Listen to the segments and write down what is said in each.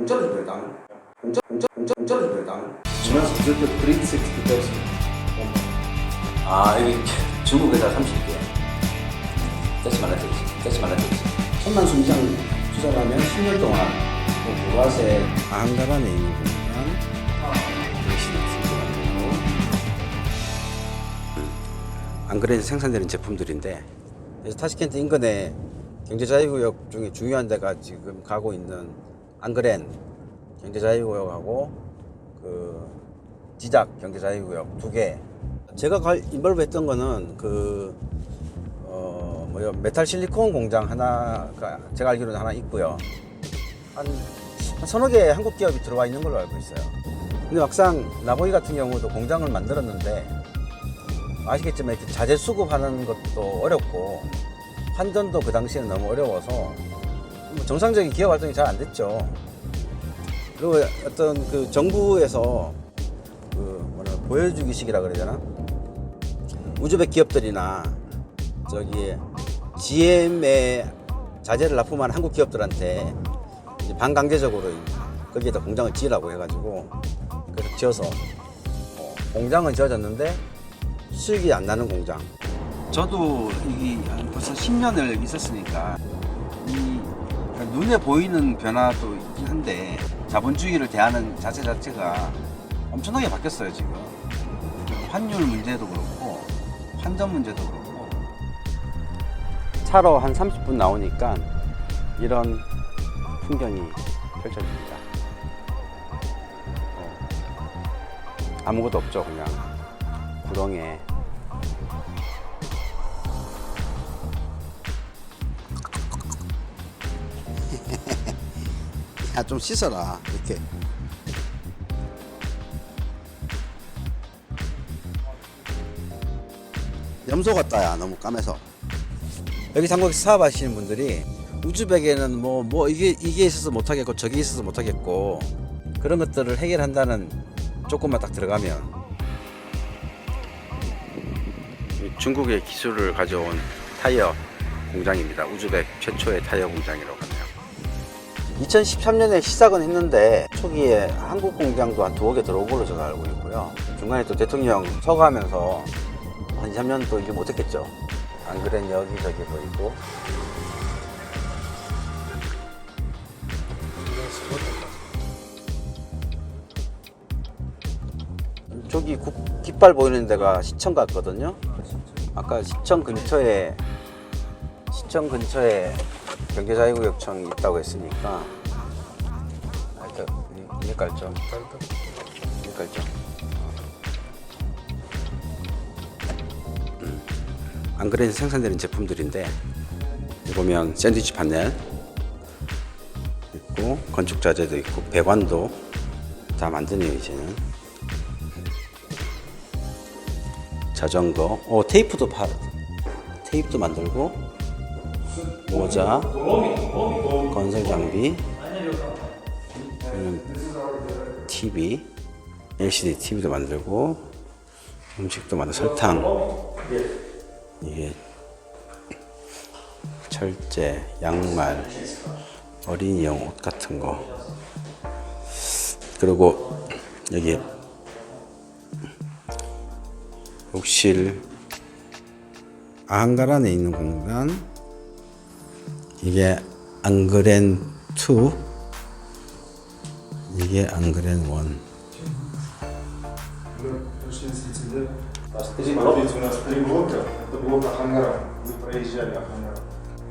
공짜로 준다면 공짜 공짜 공짜 공짜로 준다면 У нас где-то 30 китайских. 아 여기 중국 회사 30개 떼지 말라 떼지 떼지 말라 떼지 천만 순장 투자하면 10년 동안 뭐 보라색 아한가란에 있는 공간 역시 생겨가지고 안그레에서 생산되는 제품들인데 그래서 타시켄트 인근에 경제자유구역 중에 중요한 데가 지금 가고 있는 안그렌 경제자유구역하고 그 지작 경제자유구역 두 개. 제가 갈 인벌브 했던 거는 그 어, 뭐요 메탈 실리콘 공장 하나가 제가 알기로는 하나 있고요. 한, 한 서너 개 한국 기업이 들어와 있는 걸로 알고 있어요. 근데 막상 나보이 같은 경우도 공장을 만들었는데 아시겠지만 이렇게 자재 수급하는 것도 어렵고 환전도 그 당시에는 너무 어려워서 뭐 정상적인 기업 활동이 잘 안 됐죠. 그리고 어떤 그 정부에서 그 뭐냐 보여주기식이라 그래야 되나? 우즈벡 기업들이나 저기 GM의 자재를 납품한 한국 기업들한테 반강제적으로 거기에다 공장을 지으라고 해가지고 그래서 지어서 어, 공장은 지어졌는데 수익이 안 나는 공장. 저도 이게 벌써 10년을 있었으니까 이 눈에 보이는 변화도 있긴 한데 자본주의를 대하는 자체 자체가 엄청나게 바뀌었어요 지금. 환율 문제도 그렇고 환전 문제도 그렇고 차로 한 30분 나오니까 이런 풍경이 펼쳐집니다. 어, 아무것도 없죠 그냥 구렁에 야좀 씻어라. 이렇게. 염소 같다 야. 너무 까매서. 여기 한국에서 사업하시는 분들이 우즈벡에는 뭐뭐 이게 이게 있어서 못하겠고 저게 있어서 못하겠고 그런 것들을 해결한다는 조건만 딱 들어가면. 중국의 기술을 가져온 타이어 공장입니다. 우즈벡 최초의 타이어 공장이라고 하네요. 2013년에 시작은 했는데 초기에 한국 공장도 한 두어 개 들어온 걸로 제가 알고 있고요. 중간에 또 대통령 서거하면서 한 2, 3년 또 이게 못했겠죠. 안 그랬 여기저기 보이고. 저기 국, 깃발 보이는 데가 시청 같거든요. 아까 시청 근처에 시청 근처에 경제자유구역청이 있다고 했으니까 하여튼 이해 깔죠. 이해 깔죠. 안 그래도 생산되는 제품들인데 보면 샌드위치 판넬 있고 건축 자재도 있고 배관도 다 만드네요 이제는 자전거 오 테이프도 파 테이프도 만들고 모자 건설 장비 음, TV LCD TV도 만들고 음식도 만들 설탕 이게 철제, 양말, 어린이용 옷 같은 거. 그리고 여기 욕실 아한가란에 있는 공간 이게 앙그렌 2 이게 앙그렌 1 Скажите, у нас три блока. Это блок Ахангара. Вы проезжали Ахангара.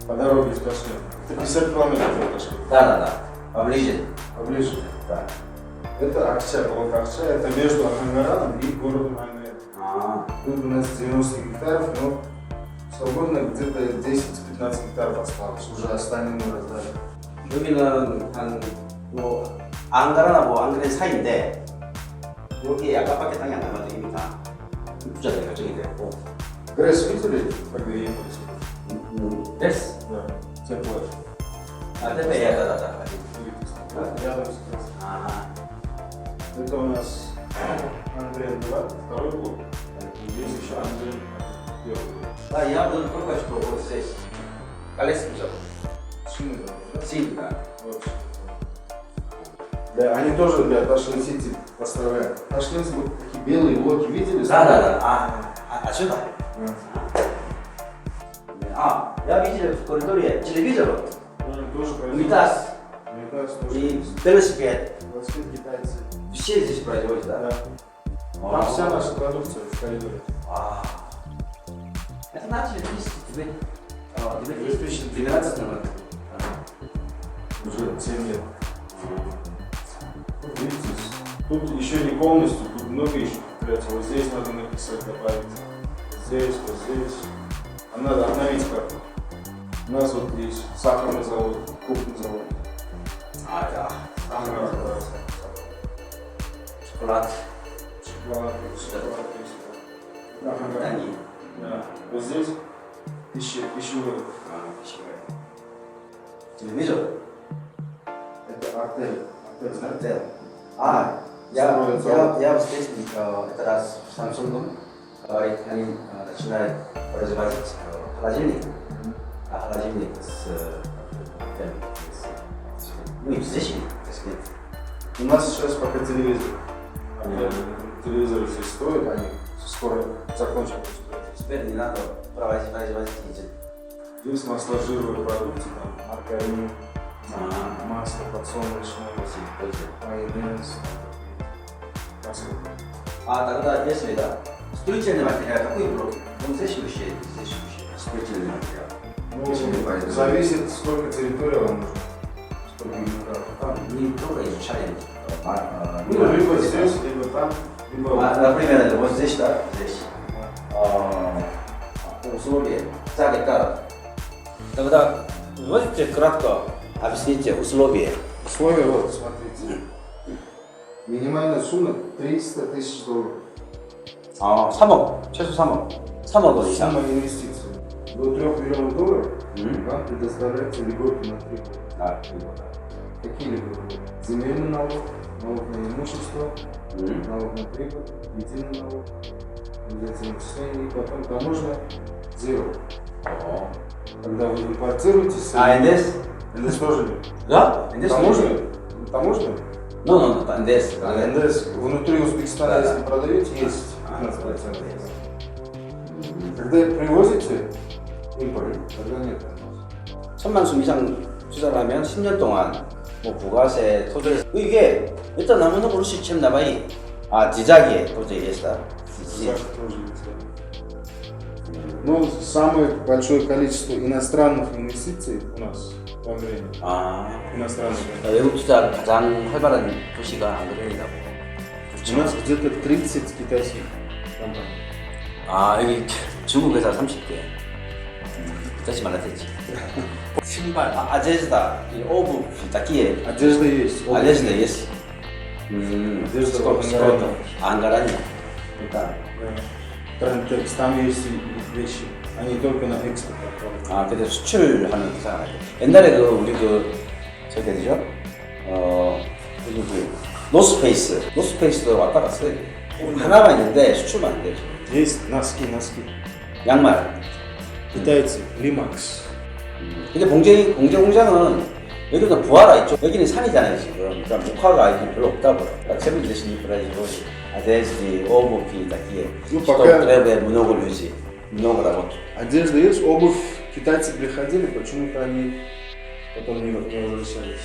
По дороге в Ташкент. Это 50 километров от Ташкента. 다다다 поближе Поближе. да Это Акча, блок Акча. Это между Ахангараном и городом Ангер. 아 Тут у нас 90 гектаров, но свободно где-то 10-15 гектаров осталось. Уже остальные мы раздали. 여기는 한뭐 앙가라나 뭐 앙그렌 사이인데 여기 아까밖에 땅이 안 남아집니다. 입주자들이 결정이 되었고 Гресс видели, когда ехали сюда? 음, 됐어. Да. Теплое. 아, 됐다, 예, да, да, да. Колесо Шины, да? Сильно. Да, они тоже для Tashkent City поставляют. City, вот такие белые блоки видели? Да-да-да. А, а, отсюда? Да. А, я видел в коридоре телевизор, Тоже, тоже унитаз Унитаз тоже. и велосипед. Велосипед китайцы. Все здесь производят, да? Да. Там вся наша продукция в коридоре. А. Это начали в 2000 а, 2012 году. Уже 7 лет. Видите, тут еще не полностью, тут много еще повторяется. Вот здесь надо написать, добавить. Здесь, вот здесь. А надо обновить карту. У нас вот есть сахарный завод, крупный завод. А, да. Сахар, да. Шоколад. Шоколад, шоколад. Они. Да. Вот здесь А, пищевые. Телевизор. Это. Отель, знаете? Отель. А, я, я, я здесь э, это раз в Samsung э, они э, начинают производить э, холодильник. А холодильник с э, ну и здесь, так сказать. У нас сейчас пока телевизор. Они телевизоры здесь строят, они скоро закончат. Теперь не надо проводить, производить эти Здесь масложировые продукты, там маргарин, А. масло подсолнечное, майонез. А тогда если да, строительный материал, какой блок? Он здесь вещей, здесь вещей. Строительный материал. Ну, зависит, сколько территории вам нужно. Сколько гектаров. Там не только изучаем. а, Ну, либо здесь, либо там, либо... А, например, вот здесь, да, здесь. А, условия за гектар. Тогда можете кратко объясните условия? Условия, вот, смотрите. Минимальная сумма 300 тысяч долларов. 아, 3억, 최소 3억. 3억 원 이상. Сумма инвестиций. До 3 миллионов долларов 음? вам предоставляется льготы на 3 года. 아, 그리고. Какие льготы? Земельный налог, налог на имущество, 음? налог на прибыль, единый налог, обязательные начисления, и потом таможня zero. 어. Когда вы импортируете 아, НДС? НДС тоже нет. Да? НДС? Таможня? Таможня? Ну, ну, ну, НДС. А НДС внутри Узбекистана, Да, да. если продаете, есть А, 15%. Когда привозите импорт, тогда нет НДС. 천만 수 이상 투자를 하면 10년 동안 뭐 부가세, 토지를 이게 일단 남은 거 루시 챔 나바이 아 지자기에 토지 есть Так тоже есть, да. Но самое большое количество иностранных инвестиций у нас в Армении. 아 Иностранных. 외국 투자 가장 활발한 도시가 안그레이라고 У нас где-то 30 китайских компаний. 아 여기 중국 회사 30개 짜지 말라 했지 신발 아, 아제즈다 이 오브 딱기에 Одежда есть. обувь 아제즈다 есть 음 Одежда сколько, в Ангаране. сколько? 아, 안가라니 일단 Да. Трендтекс, там есть и вещи. Они только на экспорт отправляют. 아, 근데 수출하는 회사가 아니고 옛날에 그 우리 그 저기 어디죠? 어 여기 그 노스페이스 노스페이스도 왔다 갔어요 하나만 있는데 수출만 안 돼요 지금. Есть носки, носки. 양말 Китайцы, Limax. 근데 공제 공제 공장은 여기도 부하라 있죠 여기는 산이잖아요 지금 그러니까 목화가 이게 별로 없다고요 그러니까 세븐 대신이 브라지고 아데스디 오모피 딱기에 Ну, пока- 트랩의 문호글 유지 문호글하고 Одежда есть, обувь. Китайцы приходили, почему-то они потом не возвращались.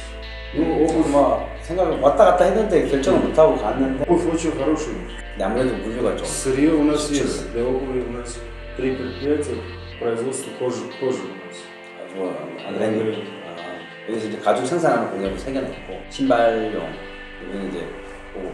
ну 오늘 뭐 생각을 왔다 갔다 했는데 결정을 못 하고 갔는데 Обувь очень хорошая. 근데 아무래도 물류가 좀 Сырье у нас Чё? есть. Для обуви у нас три предприятия производства кожи, кожи у нас. 아주 안그랜드 아, 여기서 이제 가죽 생산하는 공장도 생겨났고 신발용 여기는 이제 뭐